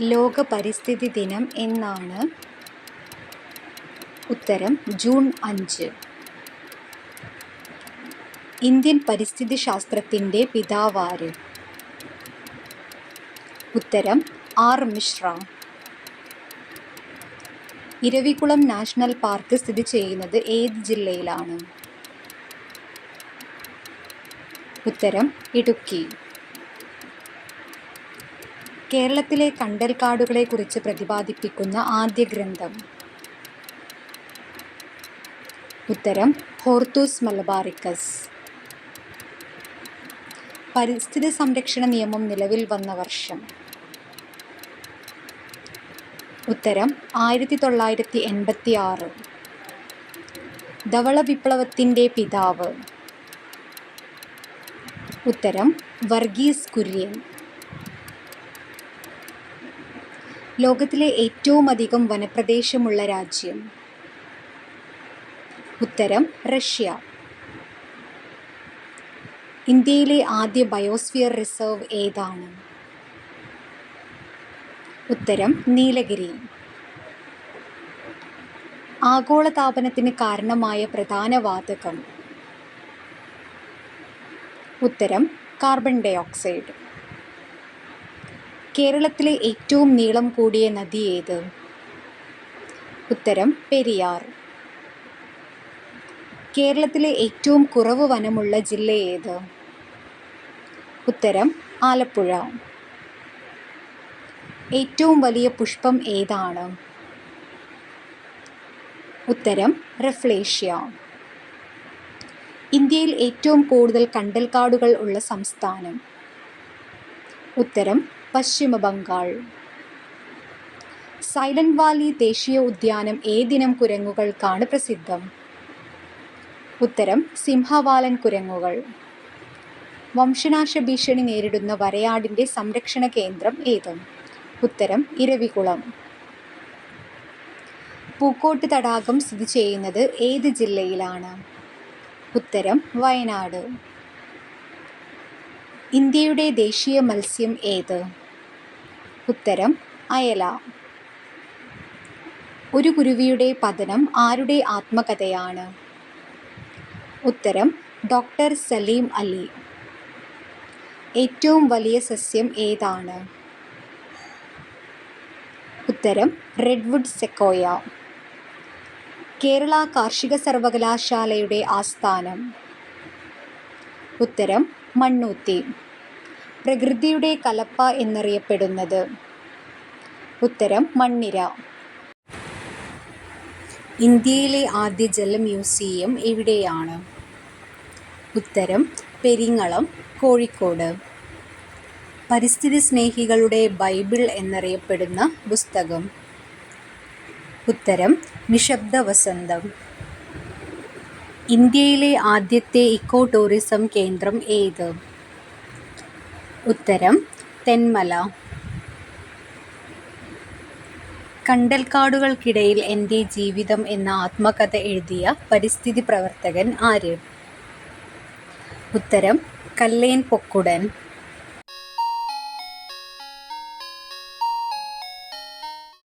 ലോക പരിസ്ഥിതി ദിനം എന്നാണ് ഉത്തരം ജൂൺ അഞ്ച്. ഇന്ത്യൻ പരിസ്ഥിതി ശാസ്ത്രത്തിന്റെ പിതാവാര്. ഉത്തരം R Mishra. Eravikulam national park സ്ഥിതി ചെയ്യുന്നത് ഏത് ജില്ലയിലാണ്? ഉത്തരം ഇടുക്കി. കേരളത്തിലെ കണ്ടൽക്കാടുകളെക്കുറിച്ച് പ്രതിപാദിപ്പിക്കുന്ന ആദ്യ ഗ്രന്ഥം. ഉത്തരം ഹോർത്തൂസ് മലബാറിക്കസ്. പരിസ്ഥിതി സംരക്ഷണ നിയമം നിലവിൽ വന്ന വർഷം. ഉത്തരം ആയിരത്തി തൊള്ളായിരത്തി എൺപത്തി ആറ് ധവള വിപ്ലവത്തിന്റെ പിതാവ്. ഉത്തരം വർഗീസ് കുര്യൻ. ലോകത്തിലെ ഏറ്റവും അധികം വനപ്രദേശമുള്ള രാജ്യം. ഉത്തരം റഷ്യ. ഇന്ത്യയിലെ ആദ്യ ബയോസ്ഫിയർ റിസർവ് ഏതാണ്? ഉത്തരം നീലഗിരി. ആഗോളതാപനത്തിന് കാരണമായ പ്രധാന വാതകം. ഉത്തരം കാർബൺ ഡയോക്സൈഡ്. കേരളത്തിലെ ഏറ്റവും നീളം കൂടിയ നദി ഏത്? ഉത്തരം പെരിയാർ. കേരളത്തിലെ ഏറ്റവും കുറവ് വനമുള്ള ജില്ല ഏത്? ഉത്തരം ആലപ്പുഴ. ഏറ്റവും വലിയ പുഷ്പം ഏതാണ്? ഉത്തരം റഫ്ലേഷ്യ. ഇന്ത്യയിൽ ഏറ്റവും കൂടുതൽ കണ്ടൽക്കാടുകൾ ഉള്ള സംസ്ഥാനം. ഉത്തരം പശ്ചിമ ബംഗാൾ സൈലന്റ് വാലി ദേശീയ ഉദ്യാനം ഏതിനം കുരങ്ങുകൾക്കാണ് പ്രസിദ്ധം. ഉത്തരം സിംഹവാലൻ കുരങ്ങുകൾ. വംശനാശ ഭീഷണി നേരിടുന്ന വരയാടിന്റെ സംരക്ഷണ കേന്ദ്രം ഏത്. ഉത്തരം ഇരവികുളം. പൂക്കോട്ട് തടാകം സ്ഥിതി ചെയ്യുന്നത് ഏത് ജില്ലയിലാണ്? ഉത്തരം വയനാട്. ഇന്ത്യയുടെ ദേശീയ മത്സ്യം ഏത്? ഉത്തരം അയല. ഒരു കുരുവിയുടെ പതനം ആരുടെ ആത്മകഥയാണ്? ഉത്തരം ഡോക്ടർ സലീം അലി. ഏറ്റവും വലിയ സസ്യം ഏതാണ്? ഉത്തരം റെഡ്വുഡ് സെക്കോയ. കേരള കാർഷിക സർവകലാശാലയുടെ ആസ്ഥാനം. ഉത്തരം മണ്ണൂത്തി. പ്രകൃതിയുടെ കലപ്പ എന്നറിയപ്പെടുന്നത്. ഉത്തരം മണ്ണിര. ഇന്ത്യയിലെ ആദ്യ ജല മ്യൂസിയം എവിടെയാണ്? ഉത്തരം പെരിങ്ങളം കോഴിക്കോട്. പരിസ്ഥിതി സ്നേഹികളുടെ ബൈബിൾ എന്നറിയപ്പെടുന്ന പുസ്തകം. ഉത്തരം നിശബ്ദ വസന്തം ഇന്ത്യയിലെ ആദ്യത്തെ ഇക്കോ ടൂറിസം കേന്ദ്രം ഏത്? ഉത്തരം തെന്മല. കണ്ടൽക്കാടുകൾക്കിടയിൽ എന്റെ ജീവിതം എന്ന ആത്മകഥ എഴുതിയ പരിസ്ഥിതി പ്രവർത്തകൻ ആര്? ഉത്തരം കല്ലേൻ പൊക്കുടൻ.